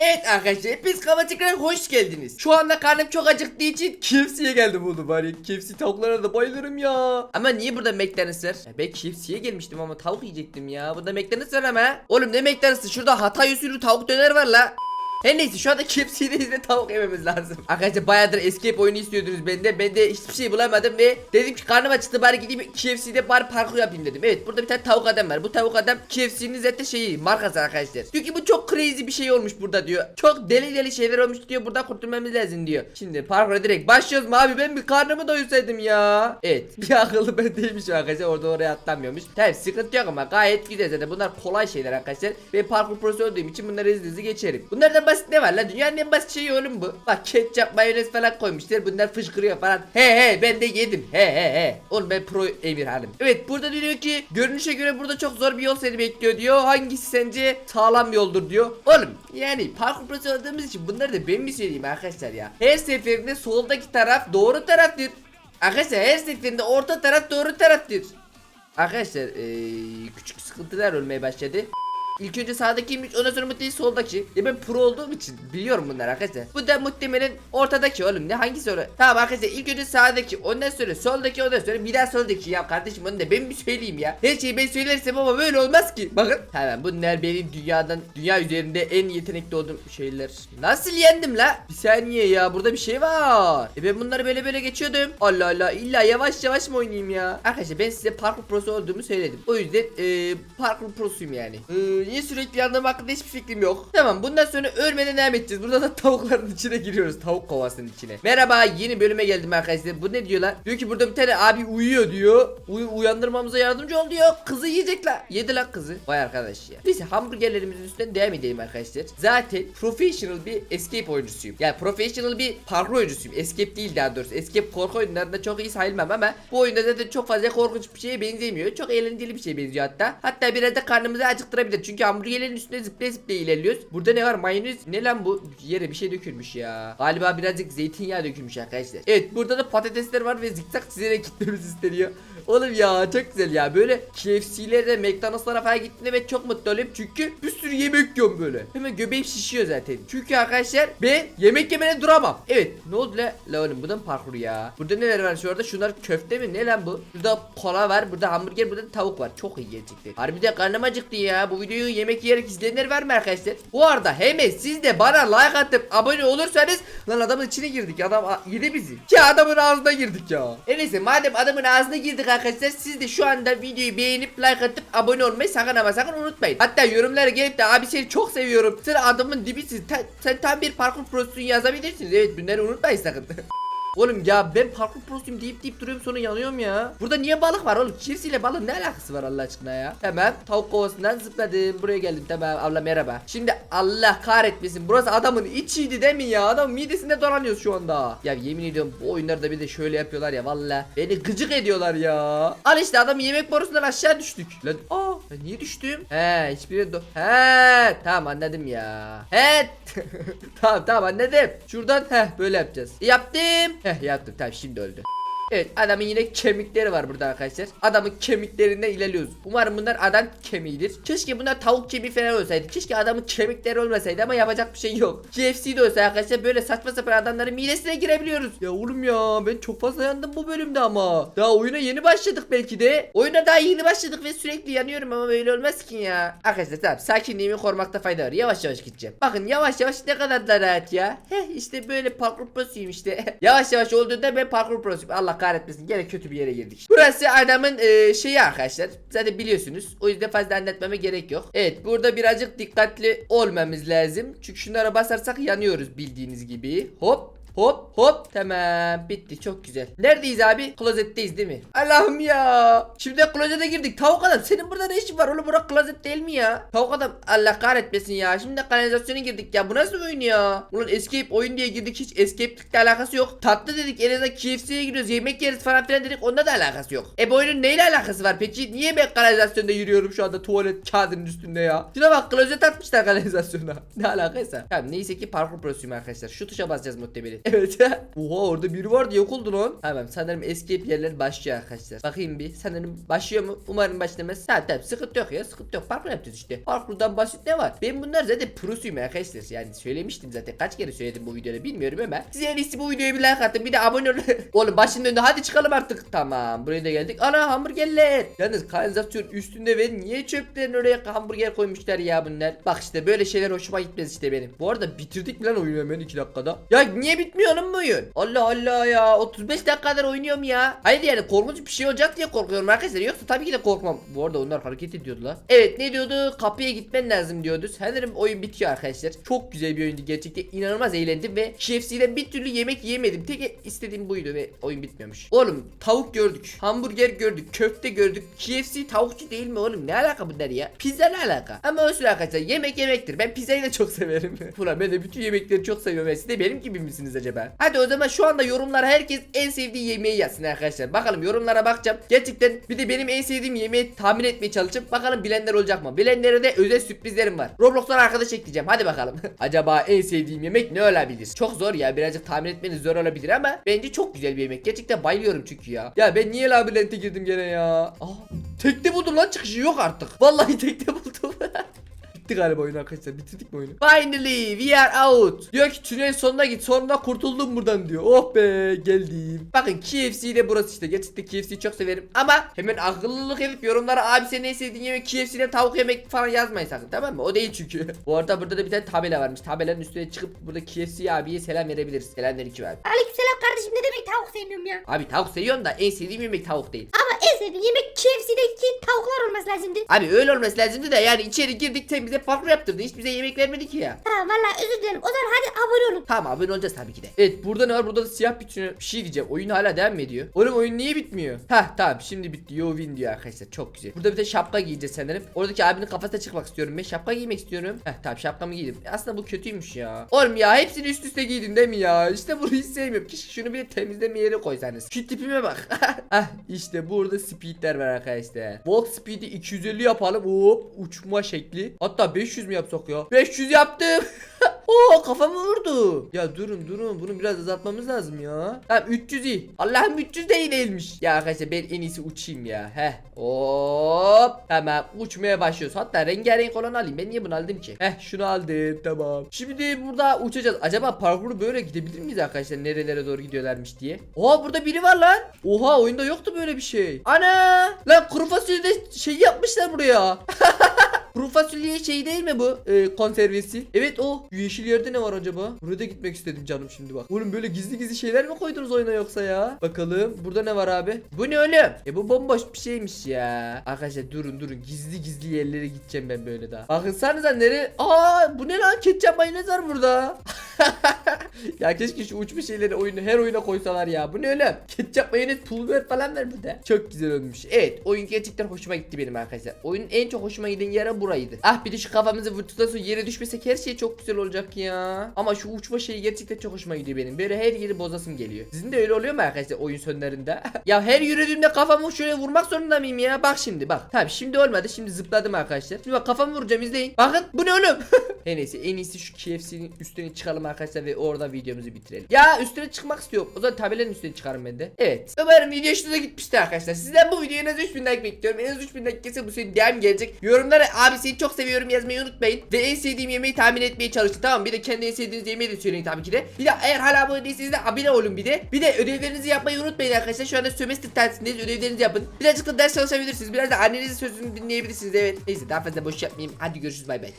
Evet arkadaşlar hepiniz kanalıma hoş geldiniz. Şu anda karnım çok acıktığı için KFC'ye geldim oldu bari. KFC tavuklara da bayılırım ya. Ama niye burada McDonald's var? Ya ben KFC'ye gelmiştim ama tavuk yiyecektim ya. Burada McDonald's var ama. Oğlum ne McDonald's? Şurada Hatay usulü tavuk döner var la. Her neyse şu anda KFC'deyiz ve tavuk yememiz lazım. Arkadaşlar bayağıdır escape oyunu istiyordunuz benden. Ben de hiçbir şey bulamadım ve dedim ki karnım acıktı bari gideyim KFC'de bari parkur yapayım dedim. Evet burada bir tane tavuk adam var. Bu tavuk adam KFC'nin zaten şeyi markası arkadaşlar. Diyor ki bu çok crazy bir şey olmuş burada diyor. Çok deli deli şeyler olmuş diyor. Buradan kurtulmamız lazım diyor. Şimdi parkura direkt başlıyoruz mu abi ben bir karnımı doyursaydım ya. Evet bir akıllı bendeymiş arkadaşlar orada oraya atlamıyormuş. Tabi sıkıntı yok ama gayet güzel zaten bunlar kolay şeyler arkadaşlar. Ben parkur prosu olduğum için bunları hızlı hızlı geçerim. Bunlardan basit ne var la dünyanın en basit şeyi oğlum bu. Bak ketçap mayonez falan koymuşlar bunlar fışkırıyor falan. He he ben de yedim he he he. Oğlum ben pro Emir hanım. Evet burada diyor ki görünüşe göre burada çok zor bir yol seni bekliyor diyor. Hangisi sence sağlam yoldur diyor. Oğlum yani parkur prosu olduğumuz için bunları da ben mi söyleyeyim arkadaşlar ya. Her seferinde soldaki taraf doğru taraftır. Arkadaşlar her seferinde orta taraf doğru taraftır. Arkadaşlar eee, küçük sıkıntılar olmaya başladı. İlk önce sağdakiymiş ondan sonra muhtemelen soldaki. Ya ben pro olduğum için biliyorum bunları arkadaşlar. Bu da muhtemelen ortadaki oğlum ne hangisi öyle? Tamam arkadaşlar ilk önce sağdaki ondan sonra soldaki ondan sonra bir daha soldaki ya kardeşim onu da ben mi söyleyeyim ya? Her şeyi ben söylersem ama böyle olmaz ki. Bakın. Tamam bunlar benim dünyadan dünya üzerinde en yetenekli olduğum şeyler. Nasıl yendim la? Bir saniye ya burada bir şey var. E ben bunları böyle böyle geçiyordum. Allah Allah illa yavaş yavaş mı oynayayım ya? Arkadaşlar ben size parkur prosu olduğumu söyledim. O yüzden e, parkur prosuyum yani. E, niye sürekli yandığım hakkında hiçbir fikrim yok. Tamam bundan sonra ölmeden devam edeceğiz. Burada da tavukların içine giriyoruz. Tavuk kovasının içine. Merhaba yeni bölüme geldim arkadaşlar. Bu ne diyorlar? Diyor ki burada bir tane abi uyuyor diyor. Uy uyandırmamıza yardımcı ol diyor. Kızı yiyecek la. Yedi la kızı. Vay arkadaş ya. Neyse hamburgerlerimizin üstünden devam edelim arkadaşlar. Zaten professional bir escape oyuncusuyum. Yani professional bir parkur oyuncusuyum. Escape değil daha doğrusu. Escape korku oyunlarında çok iyi sayılmam ama bu oyunda zaten çok fazla korkunç bir şeye benzemiyor. Çok eğlenceli bir şeye benziyor hatta. Hatta biraz da karnımızı acıktırabilir. Çünkü hamburgerlerin üstüne zıplaya zıplaya ilerliyoruz. Burada ne var? Mayonez. Ne lan bu? Yere bir şey dökülmüş ya. Galiba birazcık zeytinyağı dökülmüş arkadaşlar. Evet burada da patatesler var ve zikzak çizerek gitmemiz isteniyor. Oğlum ya çok güzel ya. Böyle KFC'lere McDonald's'lara falan gittiğimde ben çok mutlu oluyorum. Çünkü bir sürü yemek yiyorum böyle. Hemen göbeğim şişiyor zaten. Çünkü arkadaşlar ben yemek yemene duramam. Evet ne oldu la? La oğlum bu da parkur ya? Burada neler var şu anda? Şunlar köfte mi? Ne lan bu? Burada kola var. Burada hamburger. Burada tavuk var. Çok iyi gerçekten. Harbiden karnım acıktı ya. Bu videoyu yemek yiyerek izleyenler var mı arkadaşlar? Bu arada hemen siz de bana like atıp abone olursanız lan adamın içine girdik. Adam yedi bizi. Ki adamın ağzına girdik ya. E neyse madem adamın ağzına girdik arkadaşlar siz de şu anda videoyu beğenip like atıp abone olmayı sakın ama sakın unutmayın. Hatta yorumlara gelip de abi seni çok seviyorum. Sen adamın dibisin. Ta- sen tam bir parkur prosusun yazabilirsiniz. Evet bunları unutmayın sakın. Oğlum ya ben parkur prosuyum deyip deyip duruyorum sonra yanıyorum ya. Burada niye balık var oğlum? Kirsi ile balığın ne alakası var Allah aşkına ya? Tamam tavuk kovasından zıpladım. Buraya geldim tamam abla merhaba. Şimdi Allah kahretmesin. Burası adamın içiydi değil mi ya? Adam midesinde dolanıyoruz şu anda. Ya yemin ediyorum bu oyunlarda bir de şöyle yapıyorlar ya valla. Beni gıcık ediyorlar ya. Al işte adam yemek borusundan aşağı düştük. Lan aa ben niye düştüm? He hiçbiri do He tamam anladım ya. He tamam tamam anladım. Şuradan he böyle yapacağız. Yaptım. Heh yaptım tamam şimdi öldü. Evet adamın yine kemikleri var burada arkadaşlar. Adamın kemiklerinden ilerliyoruz. Umarım bunlar adam kemiğidir. Keşke bunlar tavuk kemiği falan olsaydı. Keşke adamın kemikleri olmasaydı ama yapacak bir şey yok. KFC'de olsa arkadaşlar böyle saçma sapan adamların midesine girebiliyoruz. Ya oğlum ya ben çok fazla yandım bu bölümde ama. Daha oyuna yeni başladık belki de. Oyuna daha yeni başladık ve sürekli yanıyorum ama böyle olmaz ki ya. Arkadaşlar tamam sakinliğimi korumakta fayda var. Yavaş yavaş gideceğim. Bakın yavaş yavaş ne kadar da rahat ya. Heh işte böyle parkur prosuyum işte. yavaş yavaş olduğunda ben parkur prosuyum. Allah kahretmesin gene kötü bir yere girdik. Burası adamın e, şeyi arkadaşlar. Zaten biliyorsunuz. O yüzden fazla anlatmama gerek yok. Evet burada birazcık dikkatli olmamız lazım. Çünkü şunlara basarsak yanıyoruz bildiğiniz gibi. Hop Hop hop tamam bitti çok güzel. Neredeyiz abi? Klozetteyiz değil mi? Allah'ım ya. Şimdi klozete girdik. Tavuk adam senin burada ne işin var oğlum? Burası klozet değil mi ya? Tavuk adam Allah kahretmesin ya. Şimdi kanalizasyona girdik ya. Bu nasıl oyun ya? Ulan escape oyun diye girdik. Hiç escape'likle alakası yok. Tatlı dedik. En azından KFC'ye giriyoruz. Yemek yeriz falan filan dedik. Onda da alakası yok. E bu oyunun neyle alakası var peki? Niye ben kanalizasyonda yürüyorum şu anda tuvalet kağıdının üstünde ya? Şuna bak klozet atmışlar kanalizasyona. Ne alakaysa. Tamam neyse ki parkur prosuyum arkadaşlar. Şu tuşa basacağız muhtemelen. Evet. Oha orada biri vardı yok oldu lan. Tamam sanırım escape yerler başlıyor arkadaşlar. Bakayım bir sanırım başlıyor mu? Umarım başlamaz. Tamam tamam sıkıntı yok ya sıkıntı yok. Parkur yapacağız işte. Parkurdan basit ne var? Ben bunlar zaten prosuyum arkadaşlar. Yani söylemiştim zaten kaç kere söyledim bu videoda bilmiyorum ama. Siz en iyisi bu videoya bir like atın bir de abone olun. Oğlum başının önünde hadi çıkalım artık. Tamam buraya da geldik. Ana hamburgerler. Yalnız kanalizasyon üstünde ve niye çöplerin oraya hamburger koymuşlar ya bunlar. Bak işte böyle şeyler hoşuma gitmez işte benim. Bu arada bitirdik mi lan oyunu hemen 2 dakikada. Ya niye bitmiyor bu oyun? Allah Allah ya 35 dakikadır oynuyorum ya. Hayır yani korkunç bir şey olacak diye korkuyorum arkadaşlar. Yoksa tabii ki de korkmam. Bu arada onlar hareket ediyordular. Evet ne diyordu? Kapıya gitmen lazım diyordu. Sanırım oyun bitiyor arkadaşlar. Çok güzel bir oyundu gerçekten. inanılmaz eğlendim ve KFC'den bir türlü yemek yemedim. Tek istediğim buydu ve oyun bitmiyormuş. Oğlum tavuk gördük. Hamburger gördük. Köfte gördük. KFC tavukçu değil mi oğlum? Ne alaka bunlar ya? Pizza ne alaka? Ama olsun arkadaşlar yemek yemektir. Ben pizzayı da çok severim. Ulan ben de bütün yemekleri çok seviyorum. Siz de benim gibi misiniz acaba? Hadi o zaman şu anda yorumlara herkes en sevdiği yemeği yazsın arkadaşlar. Bakalım yorumlara bakacağım. Gerçekten bir de benim en sevdiğim yemeği tahmin etmeye çalışıp bakalım bilenler olacak mı? Bilenlere de özel sürprizlerim var. Roblox'tan arkadaş ekleyeceğim. Hadi bakalım. acaba en sevdiğim yemek ne olabilir? Çok zor ya. Birazcık tahmin etmeniz zor olabilir ama bence çok güzel bir yemek. Gerçekten bayılıyorum çünkü ya. Ya ben niye labirente girdim gene ya? Aa, tekte buldum lan çıkışı yok artık. Vallahi tekte buldum. Bitti galiba oyun arkadaşlar. Bitirdik mi oyunu? Finally we are out. Diyor ki tünel sonuna git. Sonunda kurtuldum buradan diyor. Oh be geldim. Bakın KFC de burası işte. Gerçekten KFC'yi çok severim. Ama hemen akıllılık edip yorumlara abi senin en sevdiğin yemek KFC'de tavuk yemek falan yazmayın sakın tamam mı? O değil çünkü. Bu arada burada da bir tane tabela varmış. Tabelanın üstüne çıkıp burada KFC abiye selam verebiliriz. Selamünaleyküm abi. Aleykümselam kardeşim ne demek tavuk sevmiyorum ya. Abi tavuk seviyorum da en sevdiğim yemek tavuk değil. Ama en sevdiğim yemek KFC'deki tavuklar olması lazımdı. Abi öyle olması lazımdı da yani içeri girdik sen bize parkur yaptırdı. Hiç bize yemek vermedi ki ya. Ha valla özür dilerim. O zaman hadi abone olun. Tamam abone olacağız tabii ki de. Evet burada ne var? Burada da siyah bir. Bir şey diyeceğim. Oyun hala devam mı ediyor? Oğlum oyun niye bitmiyor? Heh tamam şimdi bitti. Yo win diyor arkadaşlar. Çok güzel. Burada bir de şapka giyeceğiz sanırım. Oradaki abinin kafasına çıkmak istiyorum. Ben şapka giymek istiyorum. Heh tamam şapkamı giydim. Aslında bu kötüymüş ya. Oğlum ya hepsini üst üste giydin değil mi ya? İşte bunu hiç sevmiyorum. Keşke şunu bir temizleme yere koysanız. Şu tipime bak. Heh işte burada speedler var arkadaşlar. Walk speed'i 250 yapalım. Hop uçma şekli. Hatta 500 mü yapsak ya? 500 yaptım. Oo kafamı vurdu. Ya durun durun bunu biraz azaltmamız lazım ya. Tamam 300 iyi. Allah'ım 300 de iyi değilmiş. Ya arkadaşlar ben en iyisi uçayım ya. Heh. Hop. Tamam uçmaya başlıyoruz. Hatta rengarenk olan alayım. Ben niye bunu aldım ki? Heh şunu aldım. Tamam. Şimdi burada uçacağız. Acaba parkuru böyle gidebilir miyiz arkadaşlar? Nerelere doğru gidiyorlarmış diye. Oha burada biri var lan. Oha oyunda yoktu böyle bir şey. Ana. Lan kuru fasulyede şey yapmışlar buraya. Kuru fasulye şey değil mi bu? Ee, konservesi. Evet o. Yeşil yerde ne var acaba? Buraya da gitmek istedim canım şimdi bak. Oğlum böyle gizli gizli şeyler mi koydunuz oyuna yoksa ya? Bakalım. Burada ne var abi? Bu ne oğlum? E bu bomboş bir şeymiş ya. Arkadaşlar durun durun. Gizli gizli yerlere gideceğim ben böyle daha. Bakınsanıza nere? Aa bu ne lan? Ketçap mayonez var burada. ya keşke şu uçmuş şeyleri oyunu her oyuna koysalar ya. Bu ne oğlum? Ketçap mayonez pul biber falan ver burada. Çok güzel olmuş. Evet oyun gerçekten hoşuma gitti benim arkadaşlar. Oyunun en çok hoşuma giden yeri buraydı. Ah bir de şu kafamızı vurtuktan sonra yere düşmesek her şey çok güzel olacak ya. Ama şu uçma şeyi gerçekten çok hoşuma gidiyor benim. Böyle her yeri bozasım geliyor. Sizin de öyle oluyor mu arkadaşlar oyun sonlarında? ya her yürüdüğümde kafamı şöyle vurmak zorunda mıyım ya? Bak şimdi bak. Tamam şimdi olmadı. Şimdi zıpladım arkadaşlar. Şimdi bak kafamı vuracağım izleyin. Bakın bu ne oğlum? Her neyse en iyisi şu KFC'nin üstüne çıkalım arkadaşlar ve orada videomuzu bitirelim. Ya üstüne çıkmak istiyorum. O zaman tabelanın üstüne çıkarım ben de. Evet. Umarım video hoşunuza gitmiştir arkadaşlar. Sizden bu videoya en az 3000 like bekliyorum. En az 3000 like gelirse bu senin devam gelecek. Yorumlara abi seni çok seviyorum yazmayı unutmayın. Ve en sevdiğim yemeği tahmin etmeye çalışın. Tamam bir de kendi en sevdiğiniz yemeği de söyleyin tabii ki de. Bir de eğer hala abone değilseniz de abone olun bir de. Bir de ödevlerinizi yapmayı unutmayın arkadaşlar. Şu anda sömestr tatilsindeyiz. Ödevlerinizi yapın. Birazcık da ders çalışabilirsiniz. Biraz da annenizin sözünü dinleyebilirsiniz. Evet. Neyse daha fazla boş yapmayayım. Hadi görüşürüz bay bay.